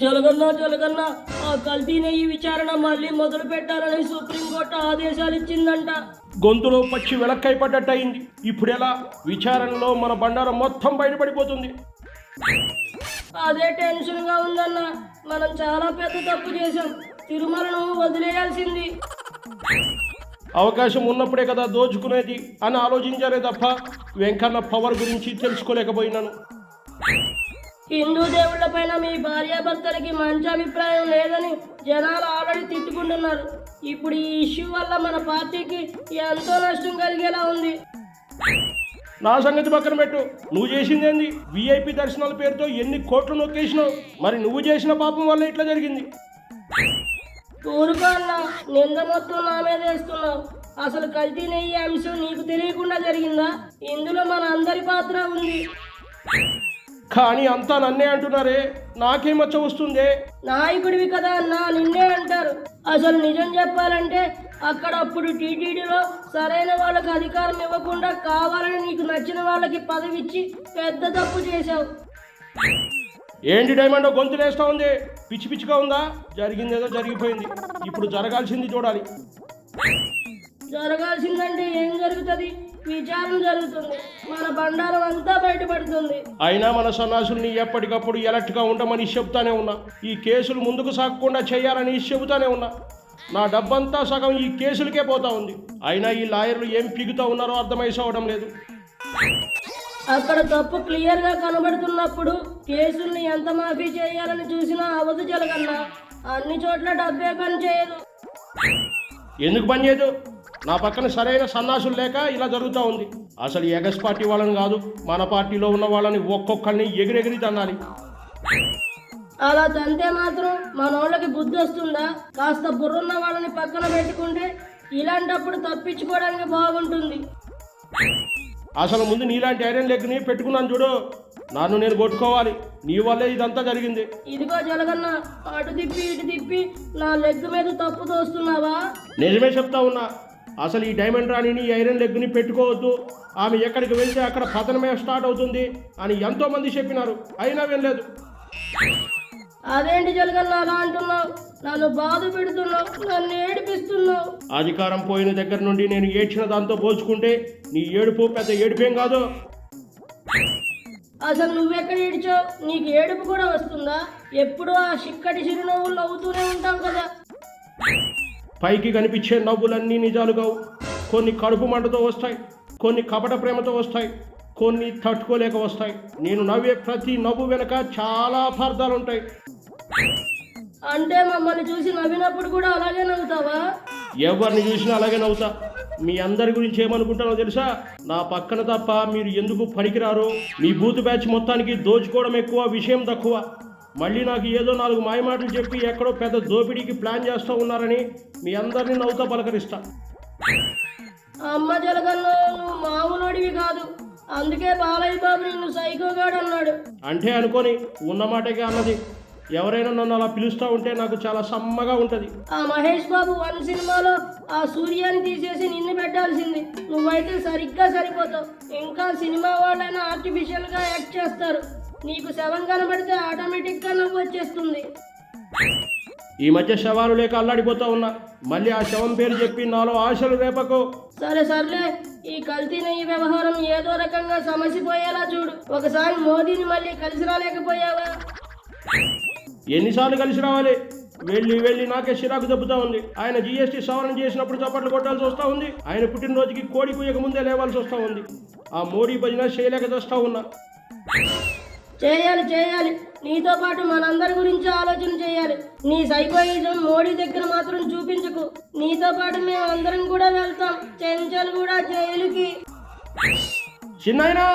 జలగన్న జలగన్న ఆ కల్తీ నెయ్యి విచారణ మళ్ళీ మొదలు పెట్టాలని సుప్రీంకోర్టు ఆదేశాలు ఇచ్చిందంట. గొంతులో పచ్చి వెలక్కై పడ్డట్టు అయింది. ఇప్పుడు ఎలా విచారణలో మన బండారం మొత్తం బయటపడిపోతుంది. అదే టెన్షన్గా ఉందన్న మనం చాలా పెద్ద తప్పు చేశాం. తిరుమలను వదిలేయాల్సింది. అవకాశం ఉన్నప్పుడే కదా దోచుకునేది అని ఆలోచించారే తప్ప వెంకన్న పవర్ గురించి తెలుసుకోలేకపోయినాను. హిందూ దేవుళ్ళ పైన మీ భార్యాభర్తలకి మంచి అభిప్రాయం లేదని జనాలు ఆల్రెడీ తిట్టుకుంటున్నారు. ఇప్పుడు ఈ ఇష్యూ వల్ల మన పార్టీకి ఎంతో నష్టం కలిగేలా ఉంది. నా సంగతి పక్కన పెట్టు. నువ్వు చేసిందేంది విఐపి దర్శనాల పేరుతో ఎన్ని కోట్లు నొక్కేసినావు? మరి నువ్వు చేసిన పాపం వల్ల ఇట్లా జరిగింది? ఊరుకో అన్న నింద మొత్తం నా మీద వేస్తున్నావు. అసలు కల్తీ నెయ్యి అంశం నీకు తెలియకుండా జరిగిందా? ఇందులో మన అందరి పాత్ర ఉంది. కానీ అంతా నన్నే అంటున్నారే. నాకేం మచ్చ వస్తుందే. నాయకుడివి కదా అన్న నిన్నే అంటారు. అసలు నిజం చెప్పాలంటే అక్కడ అప్పుడు టీటీడీలో సరైన వాళ్ళకి అధికారం ఇవ్వకుండా కావాలని నీకు నచ్చిన వాళ్ళకి పదవి ఇచ్చి పెద్ద తప్పు చేశావు. ఏంటి డైమండ్ గొంతులేస్తా ఉంది? పిచ్చి పిచ్చిగా ఉందా? జరిగిందేదో జరిగిపోయింది. ఇప్పుడు జరగాల్సింది చూడాలి. జరగాల్సిందంటే ఏం జరుగుతుంది? విచారణ జరుగుతుంది. మన బండారం అంతా బయటపడుతుంది. అయినా మన సన్నాసుల్ని ఎప్పటికప్పుడు ఎలర్ట్గా ఉండమని చెప్తానే ఉన్నా. ఈ కేసులు ముందుకు సాగకుండా చేయాలని చెబుతానే ఉన్నా. నా డబ్బంతా సగం ఈ కేసులకే పోతా ఉంది. అయినా ఈ లాయర్లు ఏం పిగుతా ఉన్నారో అర్థమైసవడం లేదు. అక్కడ తప్పు క్లియర్గా కనబడుతున్నప్పుడు కేసుల్ని ఎంత మాఫీ చేయాలని చూసినా అవధు జరగన్నా. అన్ని చోట్ల డబ్బే పని చేయదు. ఎందుకు పనిచేయదు నా పక్కన సరైన సన్నాసులు లేక ఇలా జరుగుతూ ఉంది. అసలు ఎగస్ పార్టీ వాళ్ళని కాదు మన పార్టీలో ఉన్న వాళ్ళని ఒక్కొక్కరిని ఎగిరెగిరి తన్నాలి. అలా తంతే మాత్రం మనోళ్ళకి బుద్ధి వస్తుందా? కాస్త బుర్రున్న వాళ్ళని పక్కన పెట్టుకుంటే ఇలాంటప్పుడు తప్పించుకోవడానికి బాగుంటుంది. అసలు ముందు నీలాంటి ఐరన్ లెగ్ని పెట్టుకున్నాను చూడు. నన్ను నేను కొట్టుకోవాలి. నీ వల్లే ఇదంతా జరిగింది. ఇదిగో జలగన్న అటు తిప్పి ఇటు తిప్పి నా లెగ్ మీద తప్పు తోస్తున్నావా? నిజమే చెప్తా ఉన్నా. అసలు ఈ డైమండ్ రాణిని ఈ ఐరన్ లెగ్ని పెట్టుకోవద్దు. ఆమె ఎక్కడికి వెళ్తే అక్కడ పతనమే స్టార్ట్ అవుతుంది అని ఎంతో మంది చెప్పినారు. అయినా వెళ్ళలేదు అదేంటి అంటున్నావు? నన్ను బాధ పెడుతున్నావు నన్ను ఏడిపిస్తున్నావు. అధికారం పోయిన దగ్గర నుండి నేను ఏడ్చిన దాంతో పోల్చుకుంటే నీ ఏడుపు పెద్ద ఏడుపేం కాదు. అసలు నువ్వెక్కడ ఏడిచావు? నీకు ఏడుపు కూడా వస్తుందా? ఎప్పుడు ఆ చిక్కటి చిరునవ్వులు నవ్వుతూనే ఉంటావు కదా. పైకి కనిపించే నవ్వులన్నీ నిజాలు కావు. కొన్ని కడుపు మంటతో వస్తాయి కొన్ని కపట ప్రేమతో వస్తాయి కొన్ని తట్టుకోలేక వస్తాయి. నేను నవ్వే ప్రతి నవ్వు వెనక చాలా అపార్థాలు ఉంటాయి. అంటే మమ్మల్ని చూసి నవ్వినప్పుడు కూడా అలాగే నవ్వుతావా? ఎవరిని చూసినా అలాగే నవ్వుతా. మీ అందరి గురించి ఏమనుకుంటానో తెలుసా? నా పక్కన తప్ప మీరు ఎందుకు పనికిరారు? మీ బూత్ బ్యాచ్ మొత్తానికి దోచుకోవడం ఎక్కువ విషయం తక్కువ. మళ్ళీ నాకు ఏదో నాలుగు మాయమాటలు చెప్పి ఎక్కడో పెద్ద దోపిడీకి ప్లాన్ చేస్తూ ఉన్నారని మీ అందరినీ నవ్వుతా పలకరిస్తా. అమ్మ జలగల్లో నువ్వు మామూలుడివి కాదు. అందుకే బాలయ్య బాబు నిన్ను సైకోగాడు అన్నాడు అంటే అనుకొని ఉన్నమాటగా అన్నది. ఎవరైనా నన్ను అలా పిలుస్తూ ఉంటే నాకు చాలా సమ్మగా ఉంటుంది. ఆ మహేష్ బాబు వన్ సినిమాలో ఆ సూర్యాన్ని తీసేసి నిన్ను పెట్టాల్సింది. నువ్వైతే సరిగ్గా సరిపోతావు. ఇంకా సినిమా వాళ్ళైనా ఆర్టిఫిషియల్గా యాక్ట్ చేస్తారు. నీకు శవం కనబడితే ఆటోమేటిక్గా నవ్వు వచ్చేస్తుంది. ఈ మధ్య శవాలు లేక అల్లాడిపోతా ఉన్నా మళ్ళీ ఆ శవం పేరు చెప్పి నాలో ఆశలు రేపకు. సరే సర్లే. ఈ కల్తీ నెయ్యి వ్యవహారం ఏదో రకంగా సమసిపోయేలా చూడు. ఒకసారి మోదీని మళ్ళీ కలిసి రాలేకపోయావా? ఎన్నిసార్లు కలిసి రావాలి? వెళ్ళి వెళ్ళి నాకే చిరాకు దెబ్బతా ఉంది. ఆయన జీఎస్టీ సవరణ చేసినప్పుడు చప్పట్లు కొట్టాల్సి వస్తూ ఉంది. ఆయన పుట్టినరోజుకి కోడి కుయ్యక ముందే లేవాల్సి వస్తూ ఉంది. ఆ మోడీ భజన చేయలేక చేస్తూ ఉన్నా. చేయాలి చేయాలి. నీతో పాటు మనందరి గురించి ఆలోచన చేయాలి. నీ సైకోయిజం మోడీ దగ్గర మాత్రం చూపించకు. నీతో పాటు మేము అందరం కూడా వెళ్తాం. చెంచల్ కూడా జైలుకి. చిన్నాయనా!